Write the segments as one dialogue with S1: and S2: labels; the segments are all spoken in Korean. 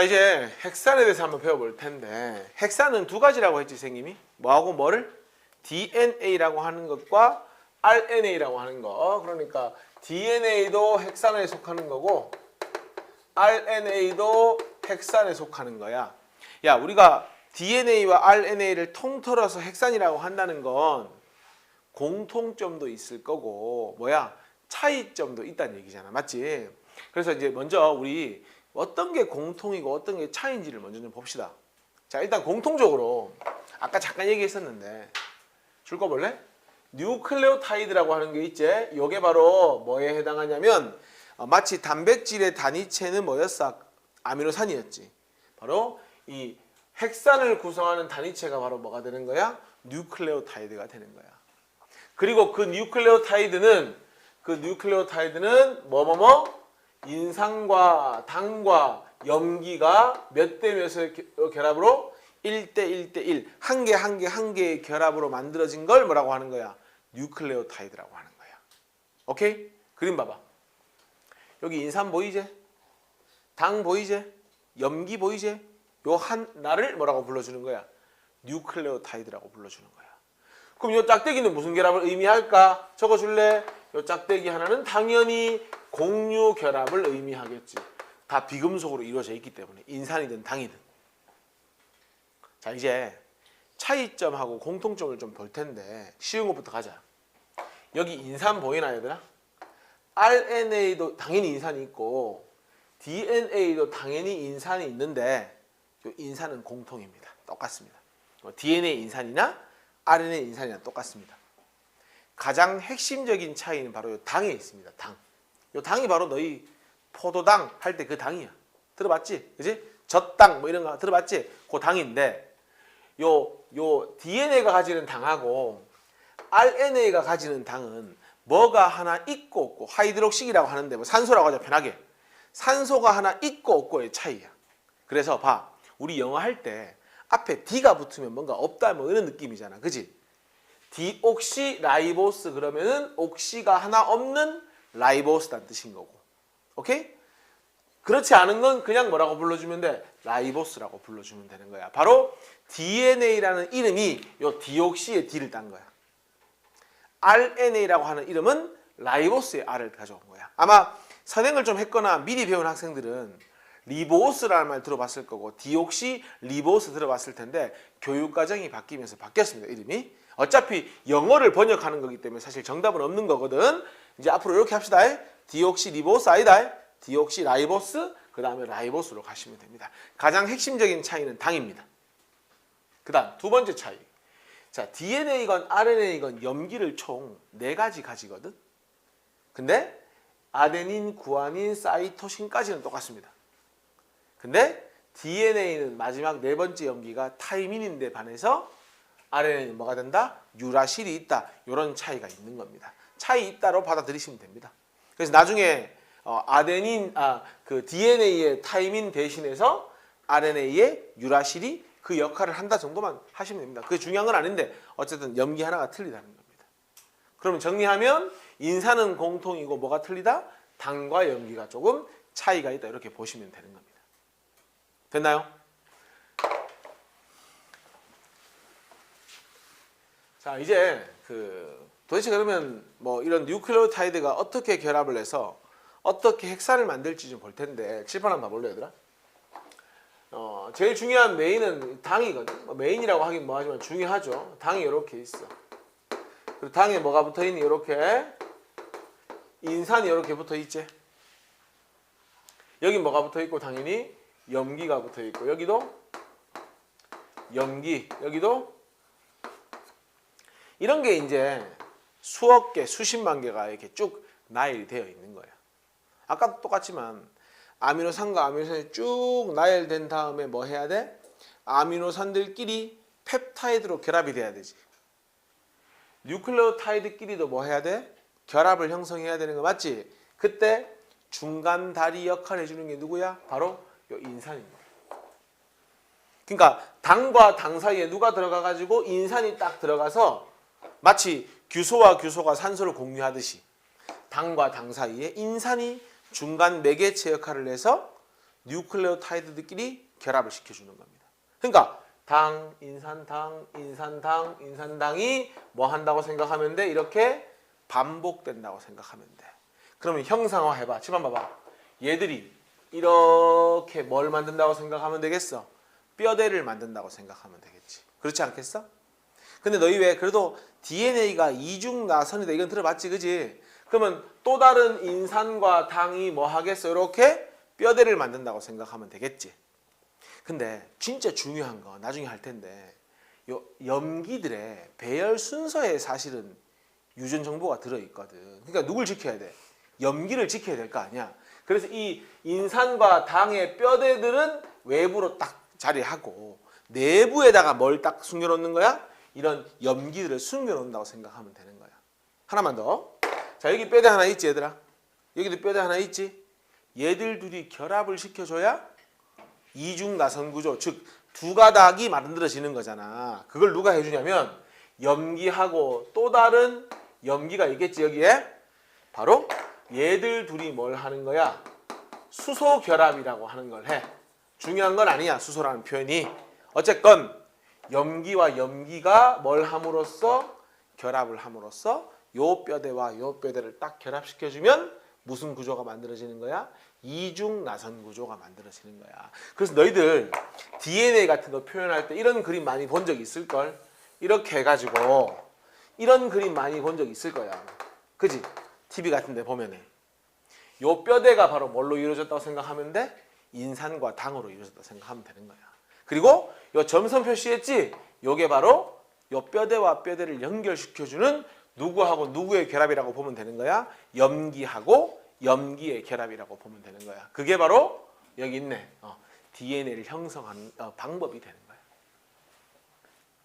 S1: 자 이제 핵산에 대해서 한번 배워볼 텐데 핵산은 두 가지라고 했지 선생님이? 뭐하고 뭐를? DNA라고 하는 것과 RNA라고 하는 거. 그러니까 DNA도 핵산에 속하는 거고 RNA도 핵산에 속하는 거야. 야 우리가 DNA와 RNA를 통틀어서 핵산이라고 한다는 건 공통점도 있을 거고 뭐야? 차이점도 있다는 얘기잖아. 맞지? 그래서 이제 먼저 우리 어떤 게 공통이고 어떤 게 차이인지를 먼저 좀 봅시다 자 일단 공통적으로 아까 잠깐 얘기했었는데 줄거 볼래? 뉴클레오타이드라고 하는 게 있지 요게 바로 뭐에 해당하냐면 어, 마치 단백질의 단위체는 뭐였어? 아미노산이었지 바로 이 핵산을 구성하는 단위체가 바로 뭐가 되는 거야? 뉴클레오타이드가 되는 거야 그리고 그 뉴클레오타이드는 그 뉴클레오타이드는 뭐뭐뭐 인산과 당과 염기가 몇 대 몇의 겨- 결합으로 1대 1대 1, 한 개 한 개 한 개의 결합으로 만들어진 걸 뭐라고 하는 거야? 뉴클레오타이드라고 하는 거야. 오케이? 그림 봐봐. 여기 인산 보이지? 당 보이지? 염기 보이지? 요 하나를 뭐라고 불러주는 거야? 뉴클레오타이드라고 불러주는 거야. 그럼 요 짝대기는 무슨 결합을 의미할까? 적어줄래? 요 짝대기 하나는 당연히 공유 결합을 의미하겠지. 다 비금속으로 이루어져 있기 때문에 인산이든 당이든. 자 이제 차이점하고 공통점을 좀 볼 텐데 쉬운 것부터 가자. 여기 인산 보이나 얘들아? RNA도 당연히 인산이 있고 DNA도 당연히 인산이 있는데 요 인산은 공통입니다. 똑같습니다. 뭐 DNA 인산이나 RNA 인산이나 똑같습니다. 가장 핵심적인 차이는 바로 요 당에 있습니다. 당. 요 당이 바로 너희 포도당 할 때 그 당이야. 들어봤지? 그지? 젖당 뭐 이런 거 들어봤지? 그 당인데 요, 요 DNA가 가지는 당하고 RNA가 가지는 당은 뭐가 하나 있고 없고 하이드록식이라고 하는데 뭐 산소라고 하죠 편하게 산소가 하나 있고 없고의 차이야. 그래서 봐 우리 영어 할 때 앞에 D가 붙으면 뭔가 없다 뭐 이런 느낌이잖아, 그지? 디옥시 라이보스 그러면은 옥시가 하나 없는 라이보스란 뜻인 거고, 오케이? 그렇지 않은 건 그냥 뭐라고 불러주면 돼? 라이보스라고 불러주면 되는 거야. 바로 DNA라는 이름이 요 디옥시의 D를 딴 거야. RNA라고 하는 이름은 라이보스의 R을 가져온 거야. 아마 선행을 좀 했거나 미리 배운 학생들은 리보스라는 말 들어봤을 거고 디옥시 리보스 들어봤을 텐데 교육 과정이 바뀌면서 바뀌었습니다. 이름이. 어차피 영어를 번역하는 거기 때문에 사실 정답은 없는 거거든. 이제 앞으로 이렇게 합시다. 디옥시 리보스 아니다. 디옥시 라이보스 그 다음에 라이보스로 가시면 됩니다. 가장 핵심적인 차이는 당입니다. 그 다음 두 번째 차이. 자, DNA건 RNA건 염기를 총 네 가지 가지거든. 근데 아데닌, 구아닌, 사이토신까지는 똑같습니다. 근데 DNA는 마지막 네 번째 염기가 타이민인데 반해서 RNA는 뭐가 된다? 유라실이 있다. 이런 차이가 있는 겁니다. 차이 있다로 받아들이시면 됩니다. 그래서 나중에 어, 아데닌, 아, 그 DNA의 타이민 대신해서 RNA의 유라실이 그 역할을 한다 정도만 하시면 됩니다. 그게 중요한 건 아닌데 어쨌든 염기 하나가 틀리다는 겁니다. 그러면 정리하면 인산은 공통이고 뭐가 틀리다? 당과 염기가 조금 차이가 있다 이렇게 보시면 되는 겁니다. 됐나요? 자 이제 그 도대체 그러면 뭐 이런 뉴클레오타이드가 어떻게 결합을 해서 어떻게 핵산을 만들지 좀 볼 텐데 칠판 한번 봐볼래 얘들아? 어 제일 중요한 메인은 당이거든. 뭐 메인이라고 하긴 뭐하지만 중요하죠. 당이 이렇게 있어. 그리고 당에 뭐가 붙어 있니? 이렇게 인산이 이렇게 붙어 있지. 여기 뭐가 붙어 있고 당연히 염기가 붙어 있고 여기도 염기 여기도 이런 게 이제 수억 개, 수십만 개가 이렇게 쭉 나열되어 있는 거야. 아까도 똑같지만 아미노산과 아미노산이 쭉 나열된 다음에 뭐 해야 돼? 아미노산들끼리 펩타이드로 결합이 돼야 되지. 뉴클레오타이드끼리도 뭐 해야 돼? 결합을 형성해야 되는 거 맞지? 그때 중간 다리 역할을 해주는 게 누구야? 바로 요 인산입니다. 그러니까 당과 당 사이에 누가 들어가 가지고 인산이 딱 들어가서 마치 규소와 규소가 산소를 공유하듯이 당과 당 사이에 인산이 중간 매개체 역할을 해서 뉴클레오타이드들끼리 결합을 시켜주는 겁니다. 그러니까 당, 인산 당, 인산 당, 인산 당이 뭐 한다고 생각하면 돼? 이렇게 반복된다고 생각하면 돼. 그러면 형상화 해봐. 집안 봐봐. 얘들이 이렇게 뭘 만든다고 생각하면 되겠어? 뼈대를 만든다고 생각하면 되겠지. 그렇지 않겠어? 근데 너희 왜 그래도 DNA가 이중 나선이다 이건 들어봤지 그지? 그러면 또 다른 인산과 당이 뭐 하겠어? 이렇게 뼈대를 만든다고 생각하면 되겠지. 근데 진짜 중요한 거 나중에 할 텐데 요 염기들의 배열 순서에 사실은 유전 정보가 들어 있거든. 그러니까 누굴 지켜야 돼? 염기를 지켜야 될 거 아니야. 그래서 이 인산과 당의 뼈대들은 외부로 딱 자리하고 내부에다가 뭘 딱 숨겨놓는 거야? 이런 염기들을 숨겨놓는다고 생각하면 되는 거야. 하나만 더. 자 여기 뼈대 하나 있지 얘들아. 여기도 뼈대 하나 있지. 얘들 둘이 결합을 시켜줘야 이중 나선 구조, 즉 두 가닥이 만들어지는 거잖아. 그걸 누가 해주냐면 염기하고 또 다른 염기가 있겠지 여기에 바로 얘들 둘이 뭘 하는 거야? 수소 결합이라고 하는 걸 해. 중요한 건 아니야 수소라는 표현이. 어쨌건 염기와 염기가 뭘 함으로써 결합을 함으로써 요 뼈대와 요 뼈대를 딱 결합시켜주면 무슨 구조가 만들어지는 거야? 이중 나선 구조가 만들어지는 거야. 그래서 너희들 DNA 같은 거 표현할 때 이런 그림 많이 본 적 있을 걸. 이렇게 해가지고 이런 그림 많이 본 적 있을 거야. 그지? TV 같은 데 보면은 요 뼈대가 바로 뭘로 이루어졌다고 생각하면 돼? 인산과 당으로 이루어졌다고 생각하면 되는 거야. 그리고 요 점선 표시했지? 요게 바로 요 뼈대와 뼈대를 연결시켜주는 누구하고 누구의 결합이라고 보면 되는 거야. 염기하고 염기의 결합이라고 보면 되는 거야. 그게 바로 여기 있네. 어, DNA를 형성하는 어, 방법이 되는 거야.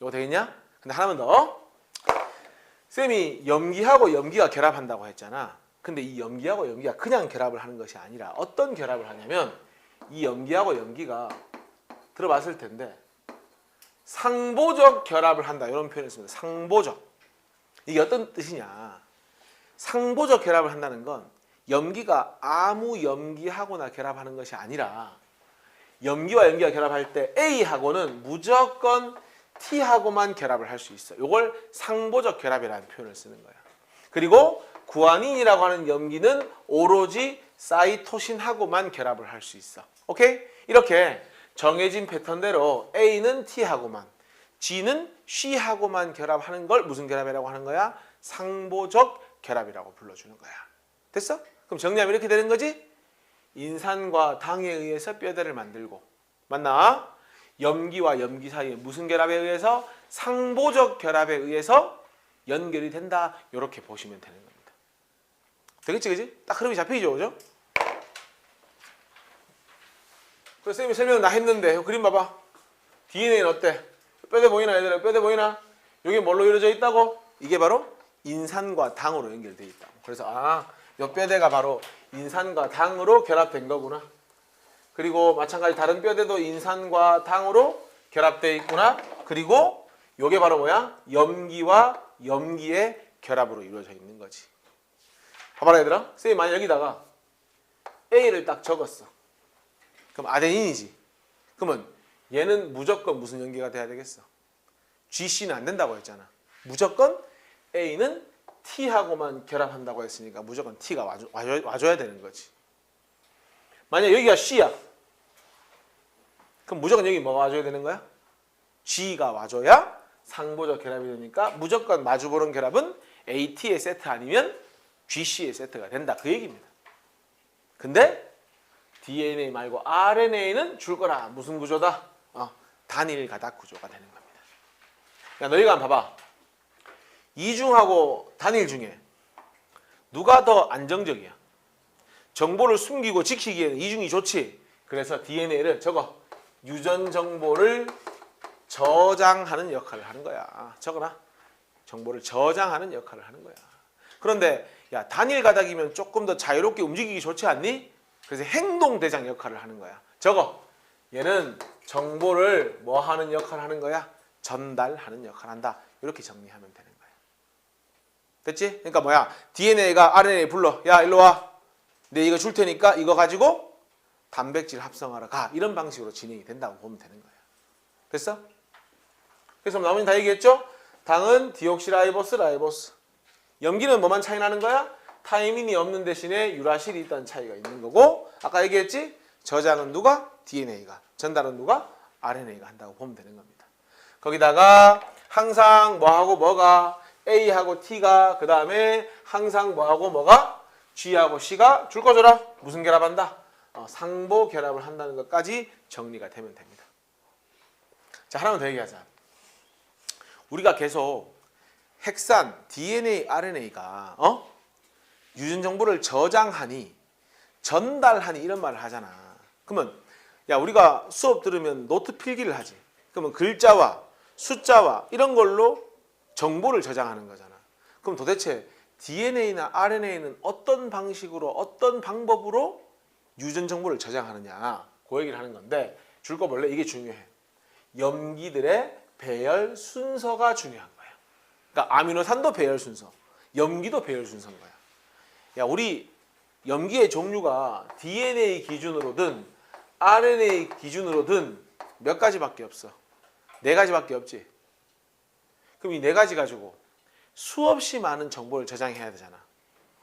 S1: 이거 되겠냐? 근데 하나만 더. 쌤이 염기하고 염기가 결합한다고 했잖아. 근데 이 염기하고 염기가 그냥 결합을 하는 것이 아니라 어떤 결합을 하냐면 이 염기하고 염기가 들어봤을 텐데 상보적 결합을 한다 이런 표현을 씁니다. 상보적 이게 어떤 뜻이냐? 상보적 결합을 한다는 건 염기가 아무 염기하고나 결합하는 것이 아니라 염기와 염기가 결합할 때 A하고는 무조건 T하고만 결합을 할 수 있어. 이걸 상보적 결합이라는 표현을 쓰는 거야. 그리고 구아닌이라고 하는 염기는 오로지 사이토신하고만 결합을 할 수 있어. 오케이? 이렇게 정해진 패턴대로 A는 T하고만, G는 C하고만 결합하는 걸 무슨 결합이라고 하는 거야? 상보적 결합이라고 불러주는 거야. 됐어? 그럼 정리하면 이렇게 되는 거지? 인산과 당에 의해서 뼈대를 만들고 맞나? 염기와 염기 사이에 무슨 결합에 의해서 상보적 결합에 의해서 연결이 된다. 이렇게 보시면 되는 겁니다. 되겠지, 그지? 딱 흐름이 잡히죠, 그죠? 그래서 쌤이 설명 다 했는데 그림 봐봐. DNA는 어때? 뼈대 보이나 얘들아? 뼈대 보이나? 이게 뭘로 이루어져 있다고? 이게 바로 인산과 당으로 연결되어 있다고. 그래서 아, 이 뼈대가 바로 인산과 당으로 결합된 거구나. 그리고 마찬가지 다른 뼈대도 인산과 당으로 결합되어 있구나. 그리고 요게 바로 뭐야? 염기와 염기의 결합으로 이루어져 있는 거지. 봐봐라 얘들아. 쌤이 만약 여기다가 A를 딱 적었어. 그럼 아데닌이지. 그러면 얘는 무조건 무슨 연기가 돼야 되겠어? GC는 안 된다고 했잖아. 무조건 A는 T하고만 결합한다고 했으니까 무조건 T가 와줘, 와줘, 와줘야 되는 거지. 만약 여기가 C야. 그럼 무조건 여기 뭐가 와줘야 되는 거야? G가 와줘야 상보적 결합이 되니까 무조건 마주보는 결합은 AT의 세트 아니면 GC의 세트가 된다. 그 얘기입니다. 근데 DNA 말고 RNA는 줄 거라. 무슨 구조다? 어, 단일 가닥 구조가 되는 겁니다. 야, 너희가 한번 봐봐. 이중하고 단일 중에 누가 더 안정적이야? 정보를 숨기고 지키기에는 이중이 좋지. 그래서 DNA를 적어 유전 정보를 저장하는 역할을 하는 거야. 적어라. 정보를 저장하는 역할을 하는 거야. 그런데 야 단일 가닥이면 조금 더 자유롭게 움직이기 좋지 않니? 그래서 행동 대장 역할을 하는 거야. 적어. 얘는 정보를 뭐 하는 역할을 하는 거야? 전달하는 역할을 한다. 이렇게 정리하면 되는 거야. 됐지? 그러니까 뭐야? DNA가 RNA 불러. 야, 일로 와. 내 이거 줄 테니까 이거 가지고 단백질 합성하러 가 이런 방식으로 진행이 된다고 보면 되는 거예요. 됐어? 그래서 나머지 다 얘기했죠? 당은 디옥시라이보스 라이보스. 염기는 뭐만 차이 나는 거야? 타이민이 없는 대신에 유라실이 있다는 차이가 있는 거고 아까 얘기했지? 저장은 누가? DNA가. 전달은 누가? RNA가 한다고 보면 되는 겁니다. 거기다가 항상 뭐하고 뭐가 A하고 T가 그 다음에 항상 뭐하고 뭐가 G하고 C가 줄거 줘라. 무슨 결합한다? 어, 상보 결합을 한다는 것까지 정리가 되면 됩니다. 자 하나만 더 얘기하자. 우리가 계속 핵산, DNA, RNA가 어? 유전 정보를 저장하니 전달하니 이런 말을 하잖아. 그러면 야 우리가 수업 들으면 노트 필기를 하지. 그러면 글자와 숫자와 이런 걸로 정보를 저장하는 거잖아. 그럼 도대체 DNA나 RNA는 어떤 방식으로 어떤 방법으로 유전 정보를 저장하느냐 그 얘기를 하는 건데 줄거 원래 이게 중요해. 염기들의 배열 순서가 중요한 거야. 그러니까 아미노산도 배열 순서, 염기도 배열 순서인 거야. 야 우리 염기의 종류가 DNA 기준으로든 RNA 기준으로든 몇 가지밖에 없어. 네 가지밖에 없지. 그럼 이 네 가지 가지고 수없이 많은 정보를 저장해야 되잖아.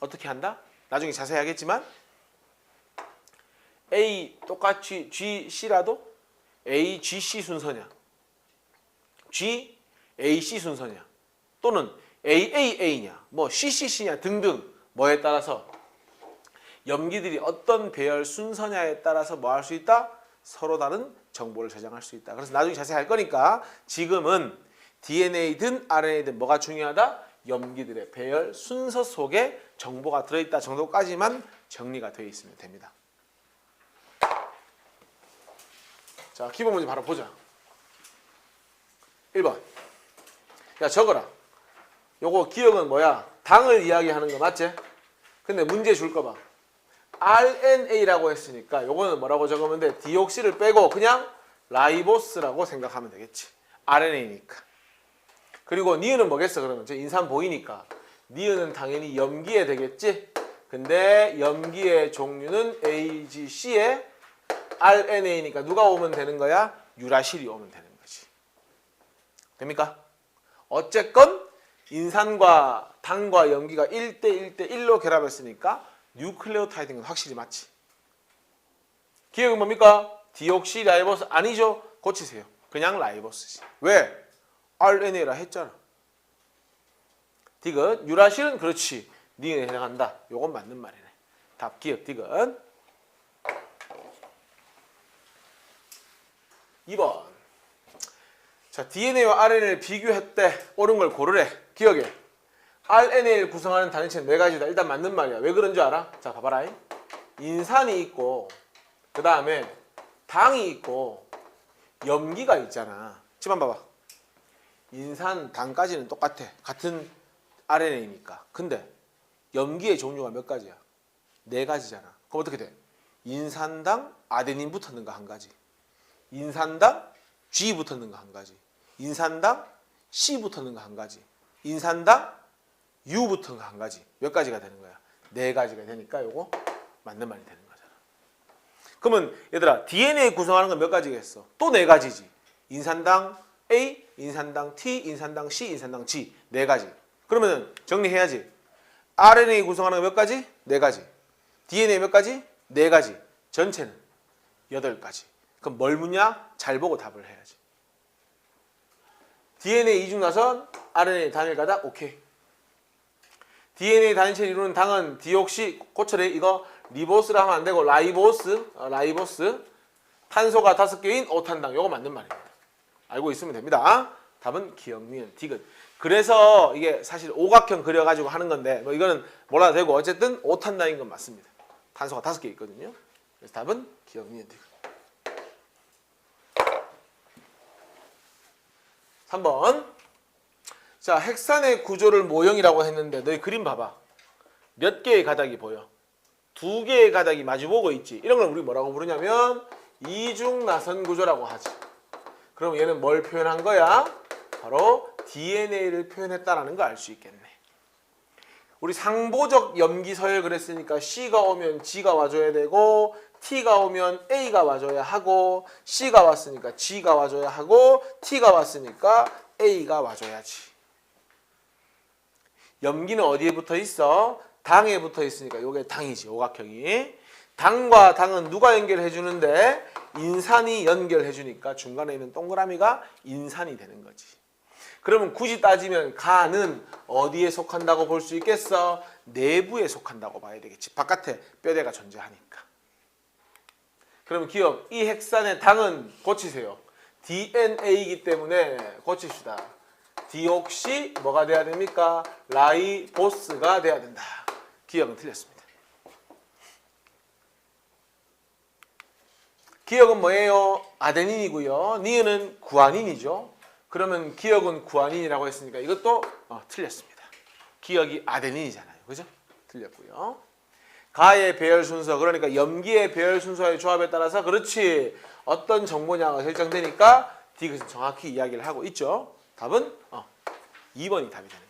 S1: 어떻게 한다? 나중에 자세히 하겠지만 A 똑같이 G, C라도 A, G, C 순서냐? G, A, C 순서냐? 또는 A, A, A냐? 뭐 C, C, C냐? 등등 뭐에 따라서 염기들이 어떤 배열 순서냐에 따라서 뭐 할 수 있다? 서로 다른 정보를 저장할 수 있다. 그래서 나중에 자세히 할 거니까 지금은 DNA든 RNA든 뭐가 중요하다? 염기들의 배열 순서 속에 정보가 들어있다 정도까지만 정리가 되어 있으면 됩니다. 자, 기본 문제 바로 보자. 1번. 야, 적어라. 요거 기억은 뭐야? 당을 이야기하는 거 맞지? 근데 문제 줄 거 봐. RNA라고 했으니까 요거는 뭐라고 적으면 돼? 디옥시를 빼고 그냥 라이보스라고 생각하면 되겠지. RNA니까. 그리고 니은은 뭐겠어 그러면? 저 인산 보이니까. 니은은 당연히 염기에 되겠지? 근데 염기의 종류는 AGC에 RNA니까 누가 오면 되는 거야? 유라실이 오면 되는 거지. 됩니까? 어쨌건 인산과 당과 염기가 1대 1대 1로 결합했으니까 뉴클레오타이드는 확실히 맞지. 기억은 뭡니까? 디옥시 라이보스 아니죠? 고치세요. 그냥 라이보스지. 왜? RNA라 했잖아. 디귿 유라실은 그렇지. 니은에 해당한다. 요건 맞는 말이네. 답 기억 디귿. 2번. 자, DNA와 RNA를 비교했대. 옳은 걸 고르래. 기억해. RNA를 구성하는 단위체는 네 가지다. 일단 맞는 말이야. 왜 그런 줄 알아? 자, 봐봐라. 인산이 있고, 그 다음에 당이 있고, 염기가 있잖아. 집안 봐봐. 인산, 당까지는 똑같아. 같은 RNA니까. 근데 염기의 종류가 몇 가지야? 네 가지잖아. 그럼 어떻게 돼? 인산당 아데닌 붙었는 거한 가지. 인산당 G 붙었는 거한 가지. 인산당 C 붙었는 거 한 가지. 인산당 U 붙은 거 한 가지. 몇 가지가 되는 거야? 네 가지가 되니까 요거 맞는 말이 되는 거잖아. 그러면 얘들아 DNA 구성하는 건 몇 가지겠어? 또 네 가지지. 인산당 A, 인산당 T, 인산당 C, 인산당 G 네 가지. 그러면 정리해야지. RNA 구성하는 거몇 가지? 네 가지. DNA 몇 가지? 네 가지. 전체는 여덟 가지. 그럼 뭘 묻냐? 잘 보고 답을 해야지. DNA 이중 나선 RNA 단일 가닥 오케이. DNA 단위체를 이루는 당은 디옥시 고철에 이거 리보스라 하면 안 되고 라이보스 어, 라이보스 탄소가 다섯 개인 오탄당 요거 맞는 말입니다. 알고 있으면 됩니다. 답은 기억니은 디귿. 그래서 이게 사실 오각형 그려가지고 하는 건데 뭐 이거는 몰라도 되고 어쨌든 오탄당인 건 맞습니다. 탄소가 다섯 개 있거든요. 그래서 답은 기억니은 디귿. 3번. 자, 핵산의 구조를 모형이라고 했는데 너희 그림 봐봐. 몇 개의 가닥이 보여? 두 개의 가닥이 마주보고 있지. 이런 걸 우리 뭐라고 부르냐면 이중 나선 구조라고 하지. 그럼 얘는 뭘 표현한 거야? 바로 DNA를 표현했다라는 거알수 있겠네. 우리 상보적 염기 서열 그랬으니까 C가 오면 G가 와줘야 되고 T가 오면 A가 와줘야 하고 C가 왔으니까 G가 와줘야 하고 T가 왔으니까 A가 와줘야지. 염기는 어디에 붙어 있어? 당에 붙어 있으니까 요게 당이지 오각형이. 당과 당은 누가 연결해 주는데 인산이 연결해 주니까 중간에 있는 동그라미가 인산이 되는 거지. 그러면 굳이 따지면 가는 어디에 속한다고 볼 수 있겠어? 내부에 속한다고 봐야 되겠지. 바깥에 뼈대가 존재하니까. 그러면 기억 이 핵산의 당은 고치세요. DNA이기 때문에 고칩시다. 디옥시 뭐가 돼야 됩니까? 라이보스가 돼야 된다. 기억은 틀렸습니다. 기억은 뭐예요? 아데닌이고요. 니은은 구아닌이죠. 그러면 기억은 구아닌이라고 했으니까 이것도 어, 틀렸습니다. 기억이 아데닌이잖아요. 그죠? 틀렸고요. 가의 배열 순서 그러니까 염기의 배열 순서의 조합에 따라서 그렇지 어떤 정보냐가 결정되니까 디귿은 정확히 이야기를 하고 있죠. 답은 어, 2번이 답이 되는